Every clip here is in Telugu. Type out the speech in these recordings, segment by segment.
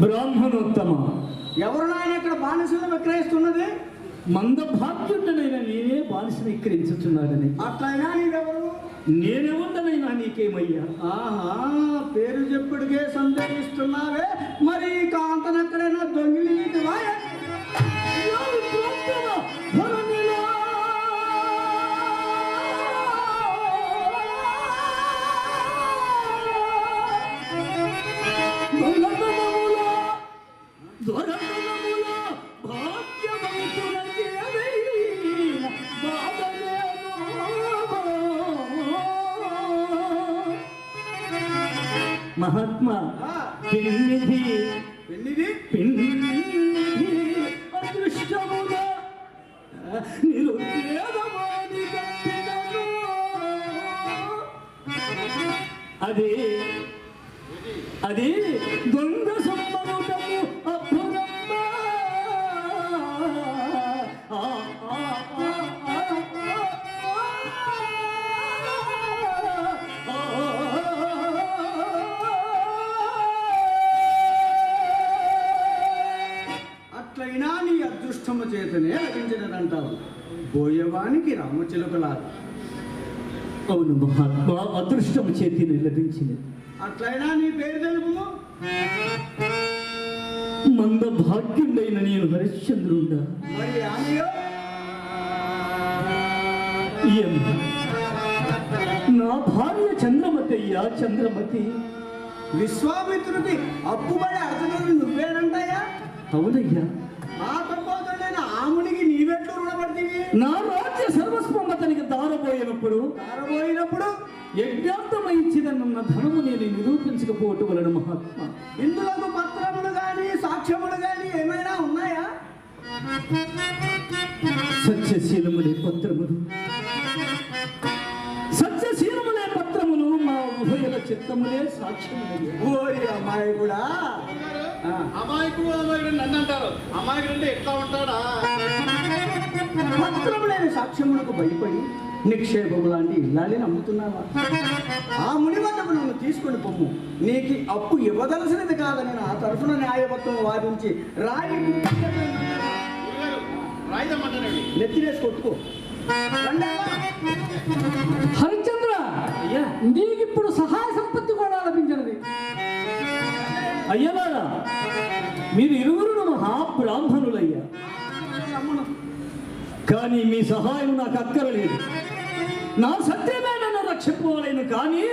బ్రాహ్మణోత్తమ. ఎవరు నాయన ఇక్కడ బానిసలు విక్రయిస్తున్నది? మందభాగ్యుడనైన నేనే బానిసను ఎక్కిరించుచున్నాడని అట్లయినా నీవెవరు? నేనెవరినైనా నీకేమయ్యా? ఆహా పేరు చెప్పుడికే సందేహిస్తున్నావే. మరి కాంతనెక్కడైనా దొంగిలి మహాత్మా. పిన్నిధి. అదృష్టముగా. అది అది దొంగ చేతనే లభించినదంటావు బోయవానికి రామచిలుకలాగా. అవును మహాత్మా అదృష్టము చేతి లభించింది. అట్లయినా నీ పేరు తెలుపు? మంద భాగ్యుడైన నేను హరిశ్చంద్రుండా మరి ఆమెయో? ఏం? నా భార్య చంద్రమతి అయ్యా చంద్రమతి. విశ్వామిత్రుడికి అప్పుబడి అర్థనది నువ్వేనంటాయా అవునయ్యా. నా రాజ్య సర్వస్వం అతనికి దారబోయినప్పుడు తారబోయినప్పుడు యజ్ఞార్థమైంచిదన్న ధనము నేను నిరూపించకపోవటం వలన మహాత్మా. ఇందులో పత్రములు గాని సాక్ష్యములు గాని ఏమైనా ఉన్నాయా? సత్యశీలములే పత్రములు. చిత్తములే సాక్ష్యములయ్యా ఓరి అమాయకుడు అమాయకుడు నన్ను అంటారు. అమాయకుడు అంటే ఎట్లా ఉంటాడా? పత్రములైన సాక్ష్యములకు భయపడి నిక్షేపము లాంటి ఇల్లాలని నమ్ముతున్నావా? ఆ ముని వద్దకు నన్ను తీసుకొని పొమ్ము. నీకు అప్పు ఇవ్వదలసినది కాదని నా తరఫున న్యాయపత్రం వాదించి రాయి నెత్తినేసి కొట్టుకో. అయ్యలారా మీరు ఇరువురు మహాబ్రాహ్మణులయ్యా. కానీ మీ సహాయం నాకు అక్కరలేదు. నా సత్యమే నన్ను రక్షిపోలేను కానీ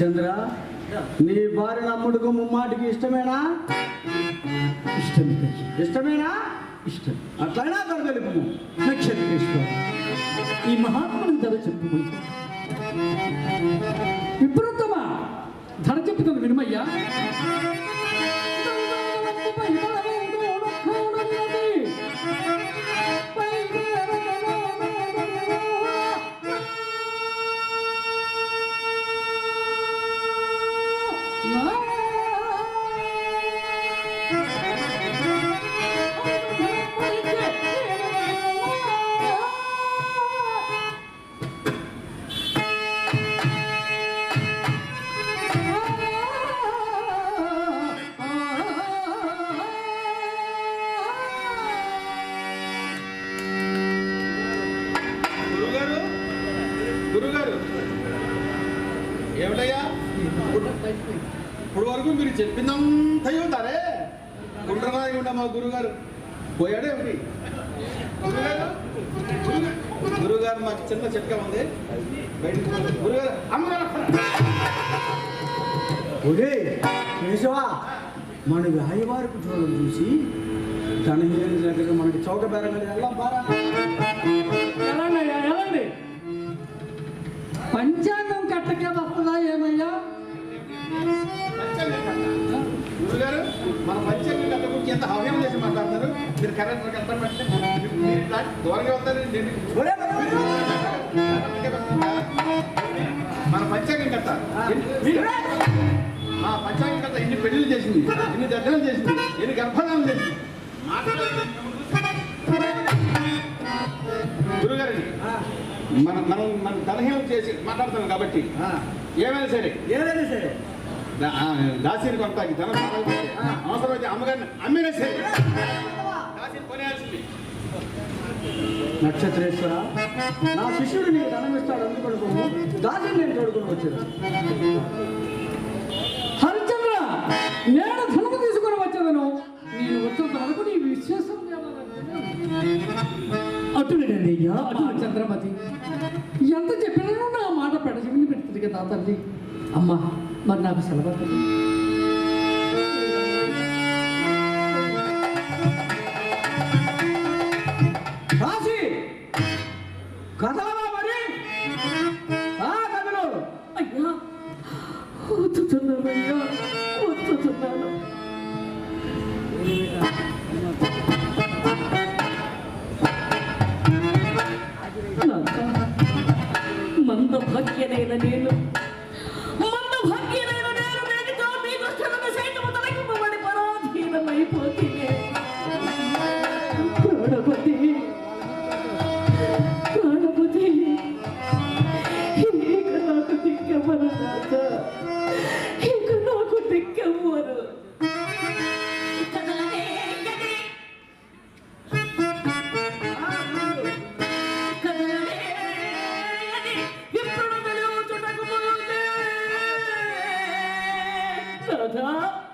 హరిశ్చంద్ర నీ భార్య నమ్ముడుకు ముమ్మాటికి ఇష్టమేనా? ఇష్టం ఇష్టమేనా? ఇష్టం. అట్లయినా తను తెలుపు నక్షత్రేశ్వర ఈ మహాత్ముని ధర చెప్పు విప్రోత్తమ ధర చెప్తుంది వినుమయ్యా. వరకు మీరు చెప్పిందంతా చెబుతారే గుండ్రరాయి ఉండ మా గురుగారు. పోయాడే ఒకటి. గురుగారు? మాకు చిన్న చిట్కా ఉంది. బయటికి. గురుగారు ఒరే కేశవా మన రాయవారికి చూడడం చూసి ధనహీన దగ్గర మనకి చౌక బేరంగా వెళ్ళాం పారా. ఎలాండి పంచాంగం కట్టకే వస్తుందా ఏమయ్యా. గురుగారు మన పంచాంగం కట్ట గురించి ఎంత హవ్యం చేసి మాట్లాడతారు మీరు కరెక్ట్ వెళ్తారు మీరు ఇట్లా దూరంగా ఒరే. మన పంచాంగం కట్ట మా పంచాంగం కట్ట ఎన్ని పెళ్ళిళ్ళు చేసింది ఎన్ని దగ్గరలు చేసింది ఎన్ని గర్భధానం చేసింది? గురుగారండి మన మనం మన తలహీనం చేసి మాట్లాడుతున్నాం కాబట్టి. ఏమైనా సరే ఏదైనా సరే. దాసిని కొనటానికి ధనం కావాలంటే అవసరమైతే అమ్మగారిని అమ్మినా సరే దాసిని కొనేయాల్సింది. నక్షత్రేశ్వర నా శిష్యుడు నీకు ధనం ఇస్తాడు అందుకొనుకోము దాన్ని నేను తోడుకొని వచ్చాను. హరిచంద్ర నేను ధనము తీసుకొని వచ్చేదను నేను వచ్చిన తనకు నీ విశ్వాసం అటులేనండి అయ్యా. అటు చంద్రమతి ఎంత చెప్పినా నా మాట పెడచెవిని పెడుతుంది కదా తల్లి. అమ్మా మరి నాకు. కాశీ మరి? ఆ కథలు. అయ్యా వస్తున్నాను అయ్యా వస్తున్నాను మంద భాగ్యనైన నేను Shut up!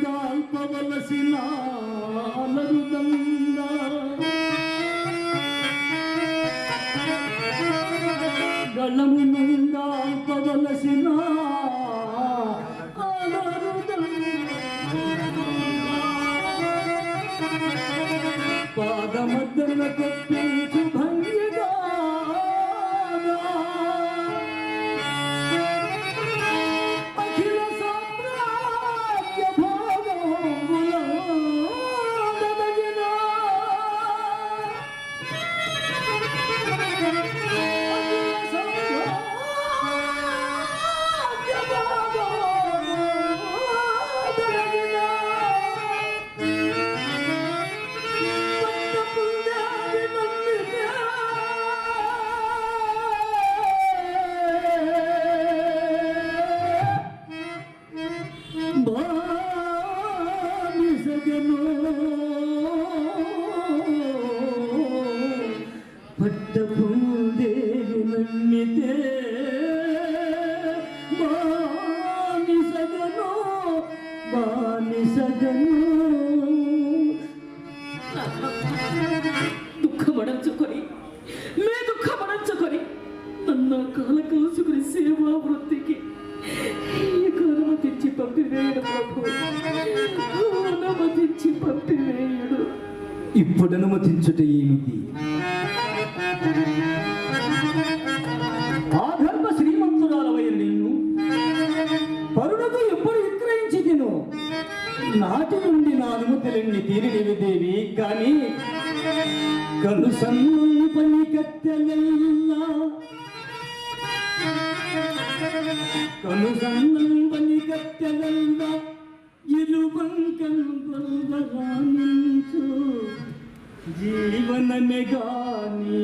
గణమునందాల్పవలసిన అలరుదంగా గణమునందాల్పవలసిన పాదమద్దన కొప్పించు పట్టపుల్దేవి నమ్మితే బానిసగను బాని సగను ఆధర్మ శ్రీమంతురాలవైన నిన్ను పరులకు ఎప్పుడు విక్రయించి తిను. నాటి నుండి నా అనుమతులన్నీ తీరినవి దేవి కానీ కనుసన్నం పని కత్తెలల్లా. కనుసన్నం పని కత్తెలయ్యా ఇరువంకం బల్బరానించు నీ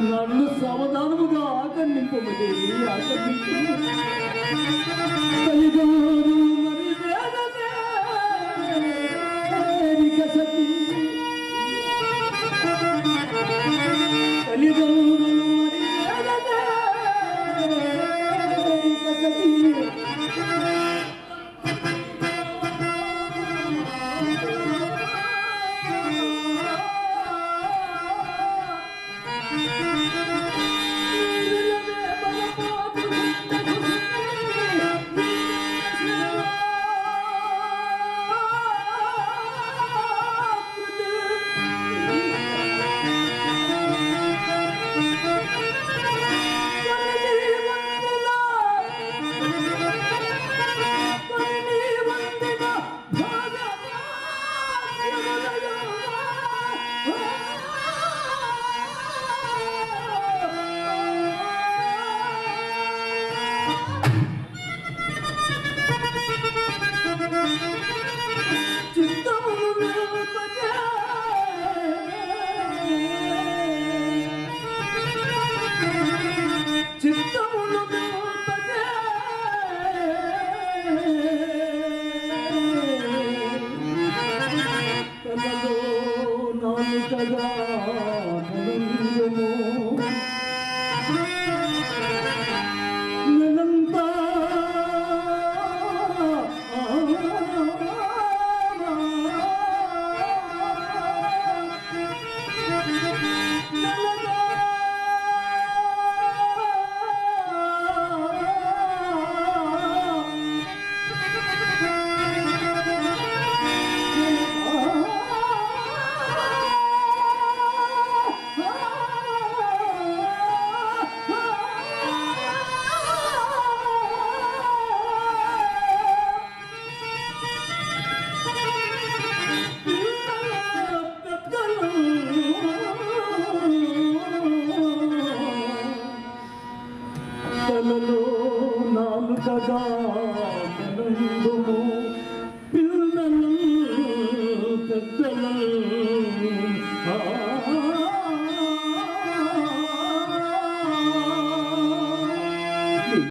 వాక్యములు సమాధానముగా సావధానముగా ఆకర్ణింపబడేది ఆకర్ణింపు. Oh.